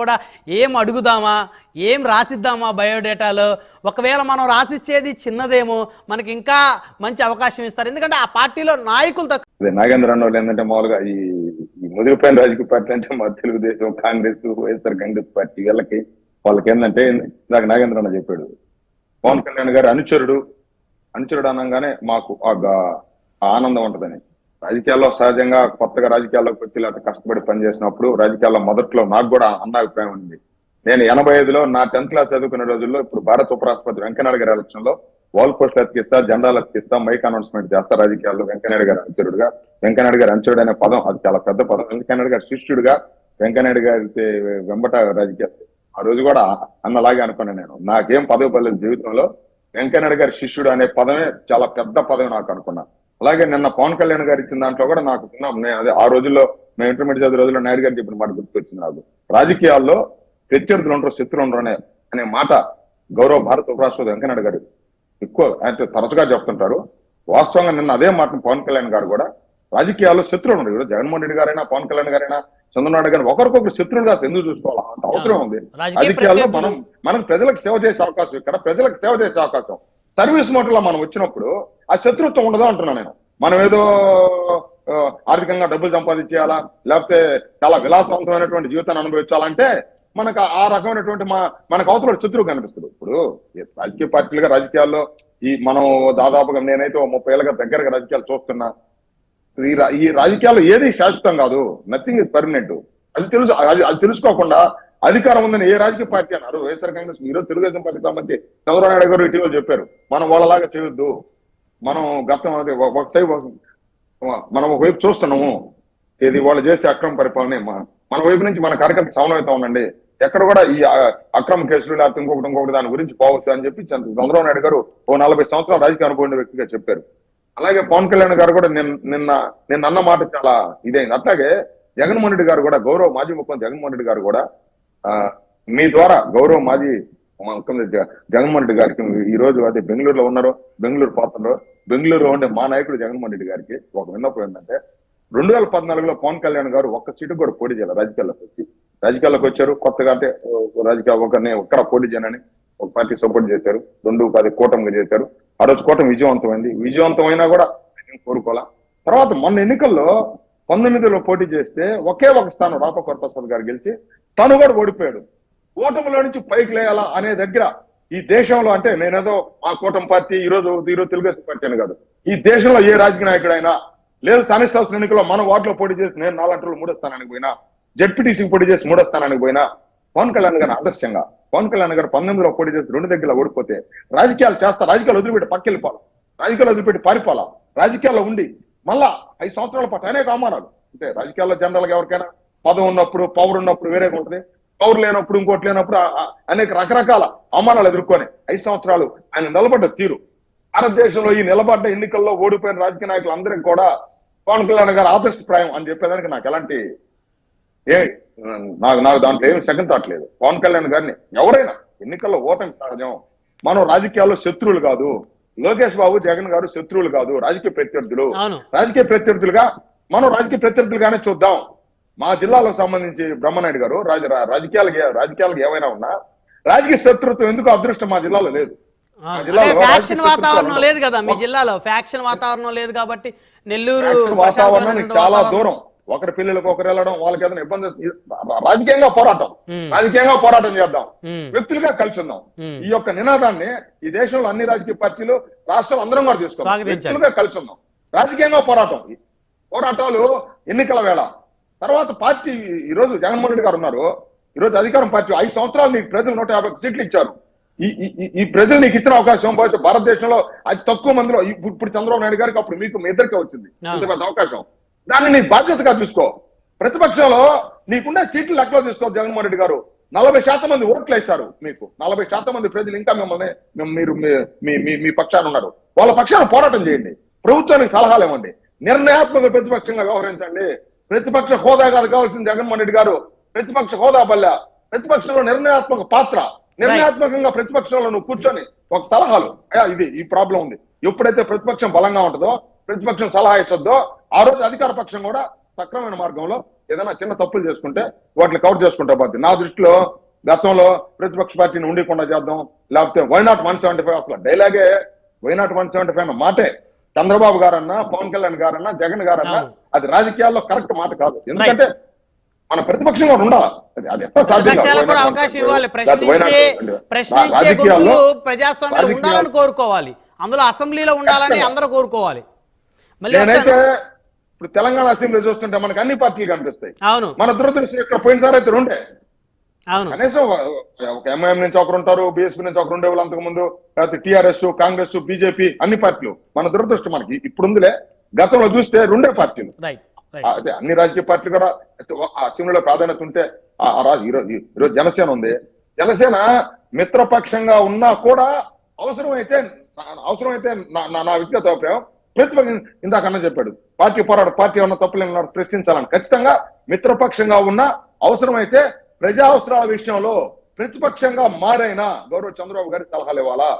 కూడా ఏం అడుగుదామా? ఏం రాసిద్దామా బయోడేటాలో? ఒకవేళ మనం రాసిచ్చేది చిన్నదేమో మనకి ఇంకా మంచి అవకాశం ఇస్తారు. ఎందుకంటే ఆ పార్టీలో నాయకులు తక్కువ నాగేంద్ర అన్న ఏంటంటే మామూలుగా ఈ ముదిరిపోయిన రాజకీయ పార్టీ అంటే మా తెలుగుదేశం కాంగ్రెస్ వైఎస్ఆర్ కాంగ్రెస్ పార్టీ వీళ్ళకి వాళ్ళకి ఏంటంటే ఇందాక నాగేంద్ర అన్న చెప్పాడు. పవన్ కళ్యాణ్ గారు అనుచరుడు. అనుచరుడు అనగానే మాకు ఆ ఆనందం ఉంటదని. రాజకీయాల్లో సహజంగా కొత్తగా రాజకీయాల్లోకి వచ్చి లేకపోతే కష్టపడి పనిచేసినప్పుడు రాజకీయాల్లో మొదట్లో నాకు కూడా అన్న అభిప్రాయం ఉంది. నేను ఎనభై ఐదులో నా టెన్త్ క్లాస్ చదువుకునే రోజుల్లో ఇప్పుడు భారత ఉపరాష్ట్రపతి వెంకయ్యనాయుడు గారి ఎలక్షన్లో వాల్ పోస్టులు అతికిస్తా జెండాలు అతికిస్తా మైక్ అనౌన్స్మెంట్ చేస్తా రాజకీయాల్లో వెంకయ్యనాయుడు గారి అనుచరుడుగా వెంకయ్యనాయుడు గారి అనుచరుడు అనే పదం అది చాలా పెద్ద పదం. వెంకయ్యనాయుడు గారి శిష్యుడుగా వెంకయ్యనాయుడు గారి వెంబట రాజకీయ ఆ రోజు కూడా అన్నలాగే అనుకున్నాను నేను. నాకేం పదవి పర్లేదు జీవితంలో. వెంకయ్యనాయుడు గారి శిష్యుడు అనే పదమే చాలా పెద్ద పదవి నాకు అనుకున్నా. అలాగే నిన్న పవన్ కళ్యాణ్ గారు ఇచ్చిన దాంట్లో కూడా నాకు అదే ఆ రోజుల్లో మేము ఇంటర్మీడియట్ చదివే రోజుల్లో నాయుడు గారు చెప్పిన మాట గుర్తుకొచ్చింది నాకు. రాజకీయాల్లో ప్రత్యర్థులు ఉండరు శత్రులు ఉండరు అనే అనే మాట గౌరవ భారత ఉపరాష్ట్రపతి వెంకయ్యనాయుడు గారు ఎక్కువ అంటే తరచుగా చెప్తుంటారు. వాస్తవంగా నిన్న అదే మాట పవన్ కళ్యాణ్ గారు కూడా రాజకీయాల్లో శత్రువులు ఉండరు. ఇప్పుడు జగన్మోహన్ రెడ్డి గారైనా పవన్ కళ్యాణ్ గారైనా చంద్రబాబు గారు ఒకరికొకరు శత్రువులుగా ఎందుకు చూసుకోవాలి? అంత అవసరం ఉంది. రాజకీయ రాజకీయాల్లో మనం మనం ప్రజలకు సేవ చేసే అవకాశం ఇక్కడ. ప్రజలకు సేవ చేసే అవకాశం. సర్వీస్ మోటర్లో మనం వచ్చినప్పుడు ఆ శత్రుత్వం ఉండదు అంటున్నా నేను. మనం ఏదో ఆర్థికంగా డబ్బులు సంపాదించేయాలా? లేకపోతే చాలా విలాసవంతమైనటువంటి జీవితాన్ని అనుభవించాలంటే మనకు ఆ- రకమైనటువంటి మా మనకు అవతల శత్రువు కనిపిస్తుంది ఇప్పుడు రాజకీయ పార్టీలుగా రాజకీయాల్లో ఈ మనం దాదాపుగా నేనైతే ముప్పై ఏళ్ళగా దగ్గరగా రాజకీయాలు చూస్తున్నా. ఈ రా- ఈ రాజకీయాల్లో ఏది శాశ్వతం కాదు. నథింగ్ ఇస్ పర్మనెంట్ అది తెలుసు అది అది తెలుసుకోకుండా అధికారం ఉందని ఏ రాజకీయ పార్టీ అన్నారు. వైఎస్ఆర్ కాంగ్రెస్ ఈరోజు తెలుగుదేశం పార్టీ సంబంధించి చంద్రబాబు నాయుడు గారు ఇటీవల చెప్పారు. మనం వాళ్ళలాగా చేయొద్దు. మనం గతం అదే ఒకసారి ఒక- మనం ఒకవైపు చూస్తున్నాము ఇది వాళ్ళు చేసే అక్రమ పరిపాలన మన- వైపు నుంచి మన కార్యకర్త సమన్వయత ఉండండి. ఎక్కడ కూడా ఈ అక్రమ కేసులు లేకపోతే ఇంకొకటి ఇంకొకటి దాని గురించి పోవచ్చు అని చెప్పి చంద్రబాబు నాయుడు గారు ఓ నలభై సంవత్సరాల రాజకీయ అనుభవం వ్యక్తిగా చెప్పారు. అలాగే పవన్ కళ్యాణ్ గారు కూడా నిన్న నిన్న నిన్న అన్న మాట చాలా ఇదైంది. అట్లాగే జగన్మోహన్ రెడ్డి గారు కూడా గౌరవ మాజీ ముఖ్యమంత్రి జగన్మోహన్ రెడ్డి గారు కూడా మీ ద్వారా గౌరవ మాజీ మా జగన్మోహన్ రెడ్డి గారికి ఈ రోజు అదే బెంగళూరులో ఉన్నారు బెంగళూరు పోతున్నారు బెంగళూరులో ఉండే మా నాయకుడు జగన్మోహన్ రెడ్డి గారికి ఒక విన్నపం ఏంటంటే రెండు వేల పద్నాలుగులో పవన్ కళ్యాణ్ గారు ఒక్క సీటు కూడా పోటీ చేయాలి రాజకీయాల్లోకి వచ్చి. రాజకీయాల్లోకి వచ్చారు కొత్తగా అంటే రాజకీయ ఒకరిని ఒక్కడ పోటీ చేయనని ఒక పార్టీ సపోర్ట్ చేశారు రెండు పది కూటమిగా చేశారు. ఆ రోజు కూటమి విజయవంతమైంది. విజయవంతమైనా కూడా కోరుకోవాలా? తర్వాత మొన్న ఎన్నికల్లో పంతొమ్మిదిలో పోటీ చేస్తే ఒకే ఒక స్థానం రాప కొరప్రసాద్ గారు గెలిచి తను కూడా ఓడిపోయాడు. కూటమిలో నుంచి పైకి లేయాలా అనే దగ్గర ఈ దేశంలో అంటే నేనేదో మా కూటమి పార్టీ ఈరోజు ఈరోజు తెలుగుదేశం పార్టీ అని కాదు. ఈ దేశంలో ఏ రాజకీయ నాయకుడైనా లేదు స్థానిక సంస్థల ఎన్నికల్లో మన వార్డులో పోటీ చేసి నేను నాలుగు మూడో స్థానానికి పోయినా జడ్పీటీసీకి పోటీ చేసి మూడో స్థానానికి పోయినా పవన్ కళ్యాణ్ గారు ఆదర్శంగా పవన్ కళ్యాణ్ గారు పంతొమ్మిదిలో పోటీ చేసి రెండు దగ్గర ఓడిపోతే రాజకీయాలు చేస్తా రాజకీయాలు వదిలిపెట్టి పక్కెళ్ళిపోవాలి? రాజకీయాలు వదిలిపెట్టి పారిపోవాలా? రాజకీయాల్లో ఉండి మళ్ళా ఐదు సంవత్సరాల పాటు అనేక అవమానాలు. అంటే రాజకీయాల్లో జనరల్గా ఎవరికైనా పదం ఉన్నప్పుడు పవర్ ఉన్నప్పుడు వేరేగా ఉంటుంది. పవర్ లేనప్పుడు ఇంకోటి లేనప్పుడు అనేక రకరకాల అవమానాలు ఎదుర్కొని ఐదు సంవత్సరాలు ఆయన నిలబడ్డ తీరు. భారతదేశంలో ఈ నిలబడ్డ ఎన్నికల్లో ఓడిపోయిన రాజకీయ నాయకులు అందరికి కూడా పవన్ కళ్యాణ్ గారు ఆదర్శప్రాయం అని చెప్పేదానికి నాకు ఎలాంటి ఏ నాకు నాకు దాంట్లో ఏమి సెకండ్ థాట్ లేదు. పవన్ కళ్యాణ్ గారిని ఎవరైనా ఎన్నికల్లో ఓటమి సహజం. మనం రాజకీయాల్లో శత్రువులు కాదు. లోకేష్ బాబు జగన్ గారు శత్రువులు కాదు. రాజకీయ ప్రత్యర్థులు. రాజకీయ ప్రత్యర్థులుగా మనం రాజకీయ ప్రత్యర్థులుగానే చూద్దాం. మా జిల్లాలకు సంబంధించి బ్రహ్మనాయుడు గారు రాజ రాజకీయాలకు రాజకీయాలకు ఏమైనా ఉన్నా రాజకీయ శత్రుత్వం ఎందుకు అదృష్టం మా జిల్లాలో లేదు? ఫ్యాక్షన్ వాతావరణం లేదు కదా మీ జిల్లాలో? ఫ్యాక్షన్ వాతావరణం లేదు కాబట్టి నెల్లూరు ప్రశాంతమైనటువంటి చాలా వాతావరణం. దూరం. ఒకరి పిల్లలకు ఒకరు వెళ్ళడం వాళ్ళకి ఏదైనా ఇబ్బంది రాజకీయంగా పోరాటం. రాజకీయంగా పోరాటం చేద్దాం. వ్యక్తులుగా కలిసి ఉందాం. ఈ యొక్క నినాదాన్ని ఈ దేశంలో అన్ని రాజకీయ పార్టీలు రాష్ట్రం అందరం కూడా తీసుకోవాలి. వ్యక్తులుగా కలిసి ఉందాం. రాజకీయంగా పోరాటం. పోరాటాలు ఎన్నికల వేళ. తర్వాత పార్టీ ఈ రోజు జగన్మోహన్ రెడ్డి గారు ఉన్నారు. ఈ రోజు అధికారం పార్టీ ఐదు సంవత్సరాలు నీకు ప్రజలు నూట యాభై సీట్లు ఇచ్చారు. ఈ ఈ- ప్రజలు నీకు ఇచ్చిన అవకాశం బహుశా భారతదేశంలో అతి తక్కువ మందిలో ఇప్పుడు చంద్రబాబు నాయుడు గారికి అప్పుడు మీకు మీ ఇద్దరికే వచ్చింది. ఇంత పెద్ద అవకాశం. దాన్ని నీ బాధ్యతగా తీసుకో ప్రతిపక్షంలో నీకుండే సీట్లు లెక్కలో తీసుకో జగన్మోహన్ రెడ్డి గారు. నలభై శాతం మంది ఓట్లు వేశారు మీకు. నలభై శాతం మంది ప్రజలు ఇంకా మిమ్మల్ని మిమ్- మీరు మీ- మీ మీ మీ పక్షాన ఉన్నారు. వాళ్ళ పక్షాన పోరాటం చేయండి. ప్రభుత్వానికి సలహాలు ఇవ్వండి. నిర్ణయాత్మక ప్రతిపక్షంగా వ్యవహరించండి. ప్రతిపక్ష హోదా కాదు కావాల్సింది జగన్మోహన్ రెడ్డి గారు. ప్రతిపక్ష హోదా బల్ల ప్రతిపక్షంలో నిర్ణయాత్మక పాత్ర. నిర్ణయాత్మకంగా ప్రతిపక్షంలో నువ్వు కూర్చొని ఒక సలహాలు. అయ్యా ఇది ఈ ప్రాబ్లం ఉంది. ఎప్పుడైతే ప్రతిపక్షం బలంగా ఉంటుందో ప్రతిపక్షం సలహా ఇస్తుందో ఆ రోజు అధికార పక్షం కూడా సక్రమైన మార్గంలో ఏదైనా చిన్న తప్పులు చేసుకుంటే వాటిని కవర్ చేసుకుంటా పోతుంది నా దృష్టిలో గతంలో ప్రతిపక్ష పార్టీని ఉండకుండా చేద్దాం లేకపోతే why not one seventy five అసలు డైలాగే why not one seventy five మాటే చంద్రబాబు గారన్నా పవన్ కళ్యాణ్ గారన్నా జగన్ గారన్నా. అది రాజకీయాల్లో కరెక్ట్ మాట కాదు ఎందుకంటే మన ప్రతిపక్షం కూడా ఉండాలి అది- ఎట్లా సాధ్యం కాదు. ప్రతిపక్షాలకు కూడా Why not అవకాశం 175? ఇవ్వాలి లేకపోతే why not ప్రశ్నించే 175? ప్రశ్నించే రాజకీయాల్లో గొంతులు ప్రజాస్వామ్యంలో రాజకీయాలు- ఉండాలని కోరుకోవాలి అందులో అసెంబ్లీలో ఉండాలని. అందరూ కోరుకోవాలి మళ్ళీ నేనైతే. ఇప్పుడు తెలంగాణ అసెంబ్లీ చూస్తుంటే మనకు అన్ని పార్టీలు కనిపిస్తాయి అవును మన దురదృష్టం ఇక్కడ పోయినసారి అయితే రెండే అవును కనీసం ఒక ఎంఐఎం నుంచి ఒకరు ఉంటారు బీఎస్పీ నుంచి ఒకరు ఉండేవాళ్ళు అంతకు ముందు లేకపోతే టీఆర్ఎస్ కాంగ్రెస్ బీజేపీ అన్ని పార్టీలు. మన దురదృష్టం మనకి. ఇప్పుడు ఉందిలే గతంలో చూస్తే రెండే పార్టీలు. అదే అన్ని రాజకీయ పార్టీలు కూడా ఆ అసెంబ్లీలో ప్రాధాన్యత ఉంటే ఆ ఆ రాజు ఈరోజు ఈరోజు జనసేన ఉంది. జనసేన మిత్రపక్షంగా ఉన్నా కూడా అవసరమైతే అవసరమైతే నా వ్యక్తిగత అభిప్రాయం. ప్రతిపక్షం ఇందాక అన్న చెప్పాడు పార్టీ పోరాట పార్టీ ఉన్న తప్పులు ఏమన్నా ప్రశ్నించాలని. ఖచ్చితంగా మిత్రపక్షంగా ఉన్న అవసరమైతే ప్రజా అవసరాల విషయంలో ప్రతిపక్షంగా మారైనా గౌరవ చంద్రబాబు గారికి సలహాలు ఇవ్వాలా?